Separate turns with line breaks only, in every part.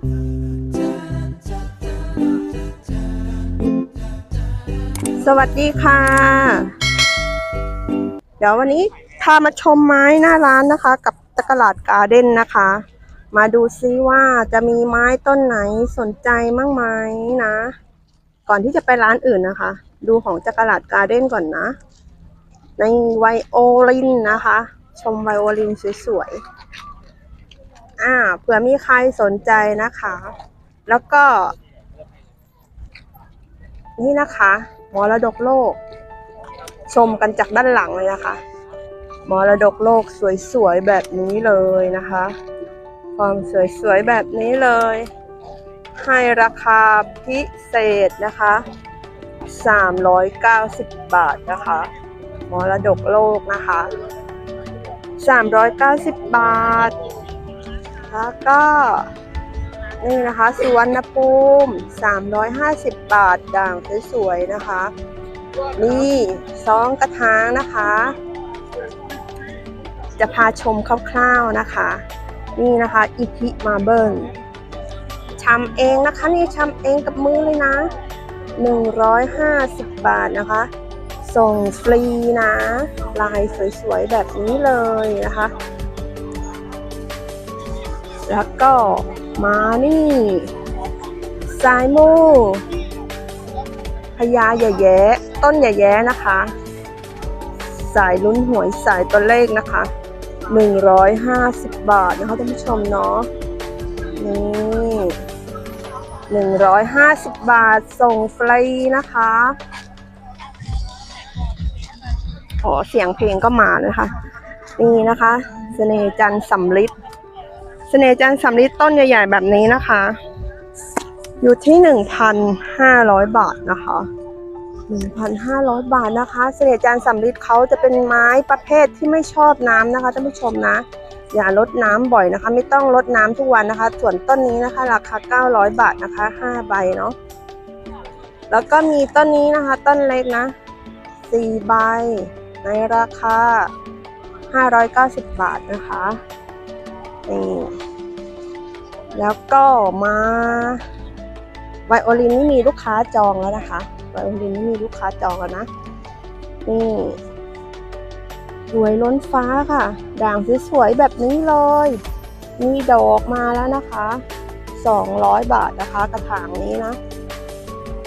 สวัสดีค่ะ เดี๋ยววันนี้พามาชมไม้หน้าร้านนะคะ กับตะกลาดการ์เด้นนะคะ มาดูซิว่าจะมีไม้ต้นไหนสนใจมั่งไหมนะ ก่อนที่จะไปร้านอื่นนะคะ ดูของจักรลาดการ์เด้นก่อนนะ ในไวโอลินนะคะ ชมไวโอลินสวยๆ อ่าเผื่อมีใครสนใจนะคะ แล้วก็ นี่นะคะมรดกโลก ชมกันจากด้านหลังเลยนะคะมรดกโลกสวยๆแบบนี้เลยนะคะ ความสวยๆแบบนี้เลย ให้ราคาพิเศษนะคะ 390 บาทนะคะมรดกโลกนะคะ 390 บาท แล้วก็นี่นะคะสุวรรณภูมิ 350 บาทด่างสวยๆนะคะ นี่ซองกระถางนะคะ จะพาชมคร่าวๆนะคะ นี่นะคะอีพิมาเบิลชำเองนะคะนี่ชำเองกับมือเลยนะ 150 บาทนะคะ ส่งฟรีนะ ลายสวยๆแบบนี้เลยนะคะ แล้วก็มานี่สายมูพญาใหญ่แย้ต้นใหญ่แย้นะคะ สายลุ้นหวยสายตัวเลขนะคะ150บาทนะคะท่านผู้ชมเนาะนี่150บาทส่งฟรีนะคะขอเสียงเพลงก็มานะคะ นี่นะคะ เสน่ห์จันทร์สำลิด เสน่ห์จันทร์สำลิดต้นใหญ่ๆแบบนี้นะคะ อยู่ที่1,500บาทนะคะ1,500บาทนะคะ เสน่ห์จันทร์สำลิดเขาจะเป็นไม้ประเภทที่ไม่ชอบน้ำนะคะท่านผู้ชมนะ อย่าลดน้ำบ่อยนะคะ ไม่ต้องลดน้ำทุกวันนะคะ ส่วนต้นนี้นะคะ ราคา900บาทนะคะ5ใบเนาะแล้วก็มีต้นนี้นะคะ ต้นเล็กนะ4ใบในราคา590 บาทนะคะ แล้วก็มาไวโอลินนี่มีลูกค้าจองแล้วนะคะไวโอลินนี่มีลูกค้าจองแล้วนะนี่สวยล้นฟ้าค่ะ ด่างสวยๆแบบนี้เลย มีดอกมาแล้วนะคะ200 บาทนะคะกระถางนี้นะ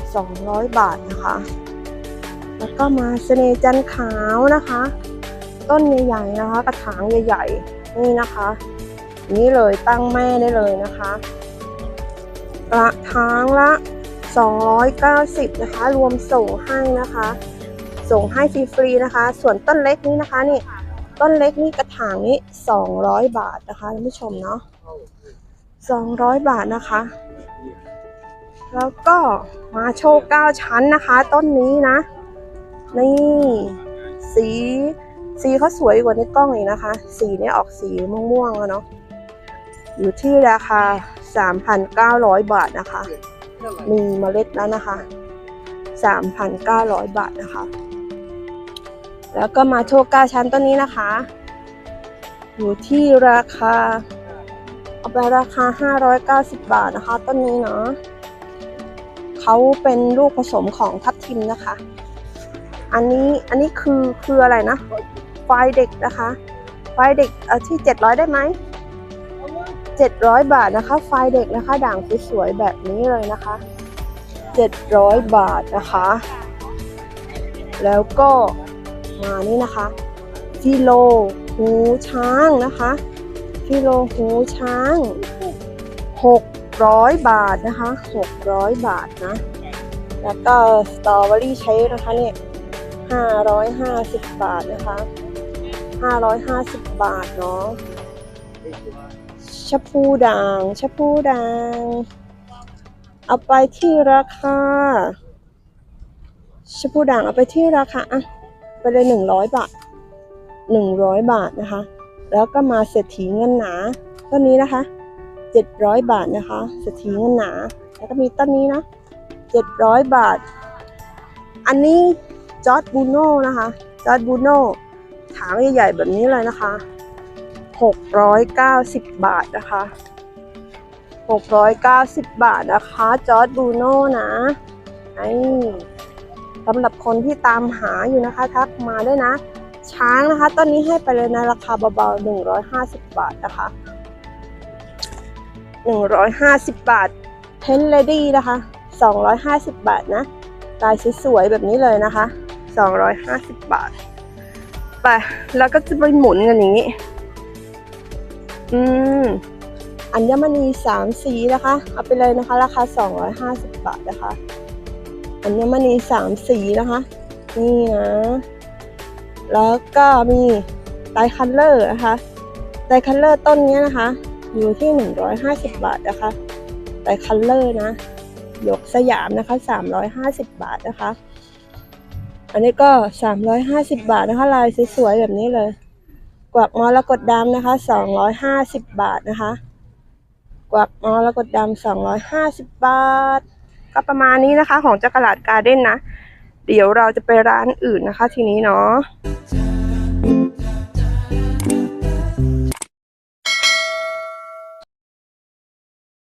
200 บาทนะคะ แล้วก็มาเสน่จันขาวนะคะ ต้นใหญ่ๆนะคะ กระถางใหญ่ๆนี่นะคะ นี่เลยตั้งแม่ได้เลยนะคะกระถางละ 290 นะคะ รวมส่งให้นะคะ ส่งให้ฟรีๆนะคะ ส่วนต้นเล็กนี้นะคะนี่ต้นเล็กนี่กระถางนี้ 200 บาทนะคะท่านผู้ชมเนาะ200 บาทนะคะ แล้วก็มาโชว์9ชั้นนะคะ ต้นนี้นะ นี่สีสีเขาสวยกว่าในกล้องอีกนะคะ สีนี่ออกสีม่วงๆแล้วเนาะ อยู่ที่ราคา 3,900 บาทนะคะ มีเมล็ดแล้วนะคะ 3,900 บาทนะคะ แล้วก็มาโชว์ก้าชั้นต้นนี้นะคะ อยู่ที่ราคา เอาไปราคา 590 บาทนะคะ ต้นนี้เนาะเขาเป็นลูกผสมของทับทิมนะคะ อันนี้อันนี้คือคืออะไรนะ ไฟเด็กนะคะ ไฟเด็กเออที่ 700 ได้ไหม 700 บาทนะคะ ไฟเด็กนะคะ ด่างสวยๆแบบนี้เลยนะคะ 700 บาทนะคะ แล้วก็มานี่นะคะฟิโลหูช้างนะคะฟิโลหูช้าง 600 บาทนะคะ 600 บาทนะ แล้วก็สตรอเบอรี่เชคนะคะเนี่ย550 บาทนะคะ 550 บาทเนาะะพูด่างชะพูด่าง เอาไปที่ราคาชะพูด่างเอาไปที่ราคาอะไปเลยหนึ่งร้อยบาทหนึ่งร้อยบาทนะคะ แล้วก็มาเศรษฐีเงินหนาต้นนี้นะคะเจ็ดร้อยบาทนะคะเศรษฐีเงินหนา แล้วก็มีต้นนี้นะเจ็ดร้อยบาท อันนี้จอร์ดบูโน่นะคะจอร์ดบูโน่ถางใหญ่ๆแบบนี้เลยนะคะ 690 บาทนะคะ 690 บาทนะคะ จอร์ดบูโน่นะไอ้สำหรับคนที่ตามหาอยู่นะคะ ทักมาด้วยนะ ช้างนะคะ ต้นนี้ให้ไปเลยในราคาเบาๆ 150 บาทนะคะ 150 บาทเทนเลดี้นะคะ 250 บาทนะ ลายสวยๆแบบนี้เลยนะคะ 250 บาท ไป แล้วก็จะไปหมุนกันอย่างนี้ อืมอัญมณีสามสีนะคะ เอาไปเลยนะคะ ราคา250บบาทนะคะ อัญมณีสามสีนะคะ นี่นะ แล้วก็มีไดคัลเลอร์นะคะไดคัลเลอร์ต้นนี้นะคะ อยู่ที่150บบาทนะคะไดคัลเลอร์นะยกสยามนะคะ350บบาทนะคะ อันนี้ก็350บาทนะคะ ลายสวยๆแบบนี้เลย กวักมรกตดำนะคะ250บาทนะคะ กวักมรกตดำ250บาท ก็ประมาณนี้นะคะ ของจักรลาดการ์เด้นนะ เดี๋ยวเราจะไปร้านอื่นนะคะ ทีนี้เนาะ